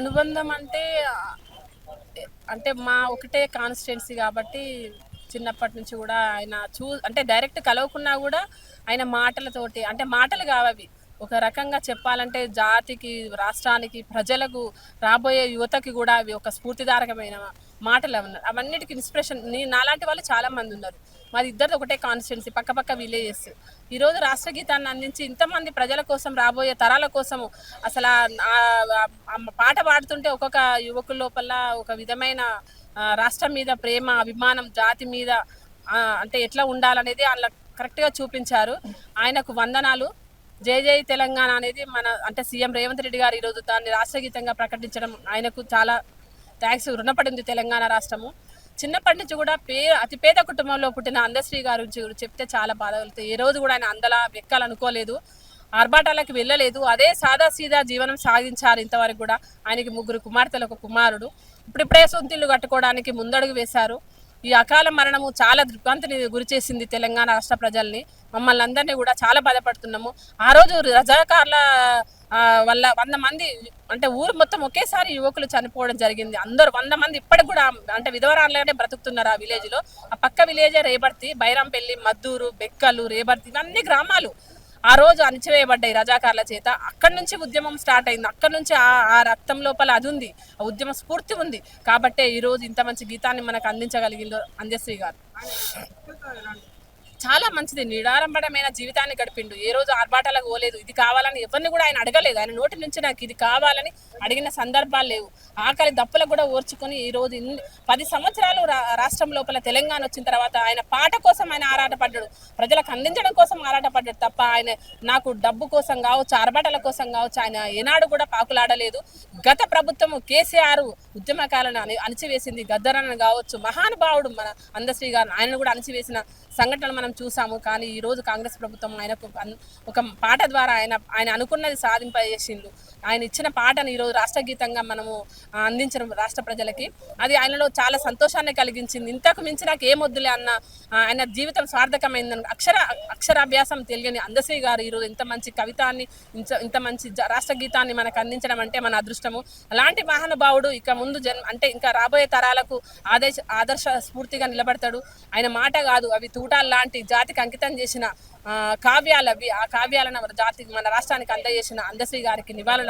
అనుబంధం అంటే అంటే మా ఒకటే కాన్స్టిట్యున్సీ కాబట్టి చిన్నప్పటి నుంచి కూడా ఆయన చూ అంటే డైరెక్ట్ కలవకున్నా కూడా ఆయన మాటలతోటి అంటే మాటలు కావవి ఒక రకంగా చెప్పాలంటే జాతికి రాష్ట్రానికి ప్రజలకు రాబోయే యువతకి కూడా అవి ఒక స్ఫూర్తిదారకమైన మాటలు ఉన్నారు. అవన్నిటికి ఇన్స్పిరేషన్ నీ నాలాంటి వాళ్ళు చాలా మంది ఉన్నారు. మాది ఇద్దరు ఒకటే కాన్స్టిట్యున్సీ పక్క పక్క విలేజెస్ ఈరోజు రాష్ట్ర గీతాన్ని అందించి ఇంతమంది ప్రజల కోసం రాబోయే తరాల కోసము అసలు పాట పాడుతుంటే ఒక్కొక్క యువకుల లోపల ఒక విధమైన రాష్ట్రం మీద ప్రేమ అభిమానం జాతి మీద అంటే ఎట్లా ఉండాలనేది వాళ్ళ కరెక్ట్గా చూపించారు. ఆయనకు వందనాలు. జై జై తెలంగాణ అనేది మన అంటే సీఎం రేవంత్ రెడ్డి గారు ఈరోజు దాన్ని రాష్ట్రగీతంగా ప్రకటించడం ఆయనకు చాలా థ్యాంక్స్. రుణపడింది తెలంగాణ రాష్ట్రము. చిన్నప్పటి నుంచి కూడా పే అతి పేద కుటుంబంలో పుట్టిన అందశ్రీ గారి గురించి చెప్తే చాలా బాధ కలుగుతాయి ఏ రోజు కూడా ఆయన అందలా వెక్కాలనుకోలేదు ఆర్భాటాలకు వెళ్ళలేదు. అదే సాదా సీదా జీవనం సాగించారు ఇంతవరకు కూడా. ఆయనకి ముగ్గురు కుమార్తెలు ఒక కుమారుడు. ఇప్పుడిప్పుడే సొంతిల్లు కట్టుకోవడానికి ముందడుగు వేశారు. ఈ అకాల మరణము చాలా దిగ్భ్రాంతిని గురిచేసింది తెలంగాణ రాష్ట్ర ప్రజల్ని. మమ్మల్ని అందరినీ కూడా చాలా బాధపడుతున్నాము. ఆ రోజు రజాకార్ల ఆ, వల్ల వంద మంది అంటే ఊరు మొత్తం ఒకేసారి యువకులు చనిపోవడం జరిగింది. అందరూ వంద మంది ఇప్పటికి కూడా అంటే విధవరాళ్ళనే బ్రతుకుతున్నారు ఆ విలేజ్లో. ఆ పక్క విలేజే రేబర్తి బైరాంపల్లి మద్దూరు బెక్కలు రేబర్తి ఇవన్నీ గ్రామాలు. ఆ రోజు అణచివేయబడ్డాయి రజాకార్ల చేత. అక్కడి నుంచి ఉద్యమం స్టార్ట్ అయింది. అక్కడి నుంచి ఆ ఆ రక్తం లోపల అది ఉంది. ఆ ఉద్యమ స్ఫూర్తి ఉంది. కాబట్టే ఈ రోజు ఇంత మంచి గీతాన్ని మనకు అందించగలిగిందో అంజశ్రీ గారు. చాలా మంచిది. నిడారంభమైన జీవితాన్ని గడిపిండు. ఏ రోజు ఆర్భాటాలకు పోలేదు. ఇది కావాలని ఎవరిని కూడా ఆయన అడగలేదు. ఆయన నోటి నుంచి నాకు ఇది కావాలని అడిగిన సందర్భాలు లేవు. ఆకలి దప్పులకు కూడా ఓర్చుకొని ఈ రోజు పది సంవత్సరాలు రా- రాష్ట్రం లోపల తెలంగాణ వచ్చిన తర్వాత ఆయన పాట కోసం ఆయన ఆరాటపడ్డాడు. ప్రజలకు అందించడం కోసం ఆరాటపడ్డాడు తప్ప ఆయన నాకు డబ్బు కోసం కావచ్చు ఆర్భాటాల కోసం కావచ్చు ఆయన ఏనాడు కూడా పాకులాడలేదు. గత ప్రభుత్వము కేసీఆర్ ఉద్యమకాలను అని అణిచివేసింది. గద్దరని కావచ్చు మహానుభావుడు మన అందశ్రీ గారు ఆయన కూడా అణిచివేసిన సంఘటనలు మనం చూసాము. కానీ ఈరోజు కాంగ్రెస్ ప్రభుత్వం ఆయనకు ఒక పాట ద్వారా ఆయన ఆయన అనుకున్నది సాధింపజేసిండు. ఆయన ఇచ్చిన పాటను ఈరోజు రాష్ట్ర గీతంగా మనము అందించడం రాష్ట్ర ప్రజలకి. అది ఆయనలో చాలా సంతోషాన్ని కలిగించింది. ఇంతకు మించి నాకు ఏమొద్దులే అన్న ఆయన జీవితం సార్థకమైందని అక్షర అక్షరాభ్యాసం తెలియని అందశ్రీ గారు ఈరోజు ఇంత మంచి కవితాన్ని ఇంత ఇంత మంచి జ- రాష్ట్ర గీతాన్ని మనకు అందించడం అంటే మన అదృష్టము. అలాంటి మహానుభావుడు ఇక ముందు జన్మ అంటే ఇంకా రాబోయే తరాలకు ఆదేశ ఆదర్శ స్ఫూర్తిగా నిలబడతాడు. ఆయన మాట కాదు అవి తూటాలు లాంటి జాతికి అంకితం చేసిన కావ్యాలవి కావ్యాలు అవి. ఆ కావ్యాలను మన జాతికి మన రాష్ట్రానికి అందజేసిన అందశ్రీ గారికి నివాళులు